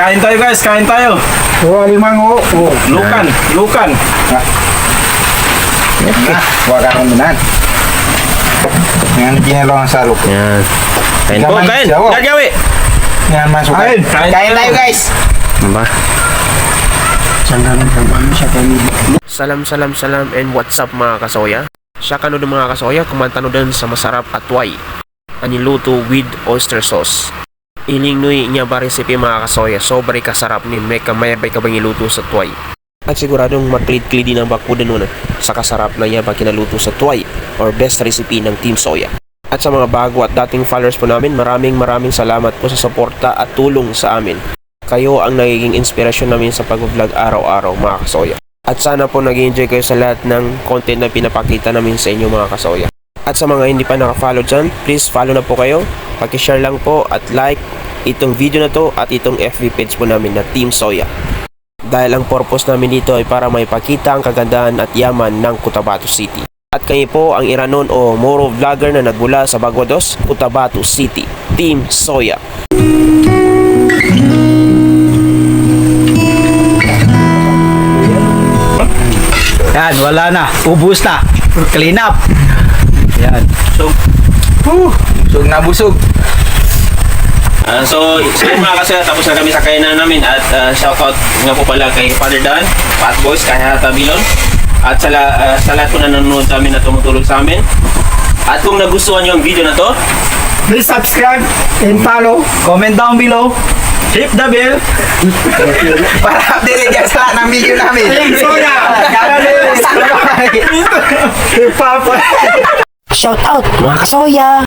kain tayo guys, kain tayo. Oh, limang oh. Oh. Lukan, lukan. Na, huwag ka kuminan. Yan, ginalo ang sarok. Yan. Kain po, kain. Gagawi. Yan, masukay. Kain, kain Kain tayo. guys. Kami. Salam, salam, salam, and what's up mga kasoya? Siya kano ng mga kasoya, kumanta no din sa masarap at way. Aniluto with oyster sauce. Iling nui niya ba recipe mga kasoya, sobrang kasarap ni may kamay bay kabang iluto sa tuway. At siguradong maklid-klid din ang bakudan nun sa kasarap na ba kinaluto sa tuway or best recipe ng Team Soya. At sa mga bago at dating followers po namin, maraming maraming salamat po sa suporta at tulong sa amin. Kayo ang nagiging inspirasyon namin sa pag-vlog araw-araw mga kasoya. At sana po nag-enjoy kayo sa lahat ng content na pinapakita namin sa inyo mga kasoya. At sa mga hindi pa naka-follow dyan, please follow na po kayo. Pakishare lang po at like itong video na to at itong FB page po namin na Team Soya. Dahil ang purpose namin dito ay para may pakita ang kagandahan at yaman ng Cotabato City. At kami po ang Iranon o Moro vlogger na nagmula sa Baguados, Cotabato City. Team Soya. Yan, wala na. Ubus na. Clean up. Yan. So, Busog na busog. Ah, so, so mga kasi tapos na kami sa kainan namin at ah, shoutout nga po pala kay Father Dan, Pat Boys, kay Hata Bilon. At sa, la- ah, sa lahat po na nanonood sa amin na tumutulong sa amin. At kung nagustuhan nyo ang video na to, Please subscribe and follow. Comment down below. Hit the bell. Para update ka sa lahat ng video namin. Soya. Bye. Papa. Shout out mga kasoya!